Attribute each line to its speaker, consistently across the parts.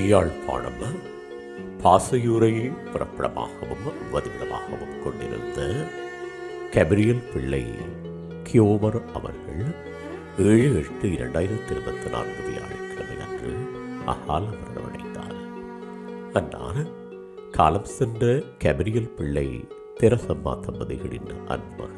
Speaker 1: யாழ்ப்பாணம் பாசையூரை புறப்படமாகவும் வதிவிடமாகவும் கொண்டிருந்த கபிரியல் பிள்ளை கியோமர் அவர்கள் ஏழு எட்டு இரண்டாயிரத்தி இருபத்தி நான்கு வியாழக்கிழமை அன்று அகால மரணமடைந்தார் அன்னார் காலம் சென்ற கபிரியல் பிள்ளை தெரசம்மா தம்பதிகளின் அன்பு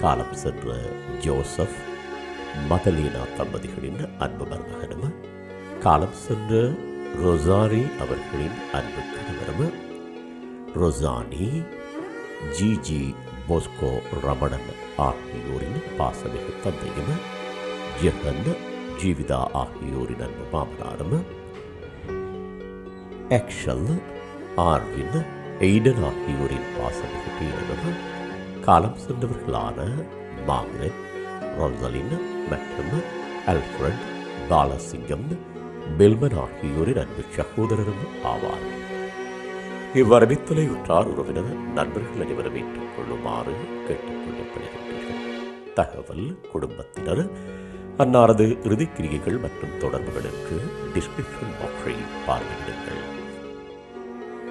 Speaker 1: காலம் சென்ற ஜோசப் மதலீனா தம்பதிகளின் அன்பு மருமகனும் காலம் சென்ற ரொசாரி அவர்களின் அன்பு கணவரும் ரொசானி ஜிஜி போஸ்கோ ரமணன் ஆகியோரின் பாசமிகு தந்தையும் ஜெகன் ஜீவிதா ஆகியோரின் அன்பு மாமனாரும் எக்ஷல் ஆர்வின் எய்டன் ஆகியோரின் பாசமிகு பேரனும் காலம் சென்றவர்களான மார்கரெட் ரொசலின் மற்றும் அல்ஃபிரட் பாலசிங்கம் பெல்மன் ஆகியோரின் அன்பு சகோதரரும் ஆவார். இவ்வரவித்தலை உற்றார் உறவினர் நண்பர்கள் அனைவரும் ஏற்றுக் கொள்ளுமாறு கேட்டுக்கொள்ளப்படுகின்றனர் தகவல் குடும்பத்தினர் அன்னாரது இறுதிக்கிரியைகள் மற்றும் தொடர்புகளுக்கு டிஸ்கிரிப்ஷன் பாக்ஸை பார்வையிடுங்கள்.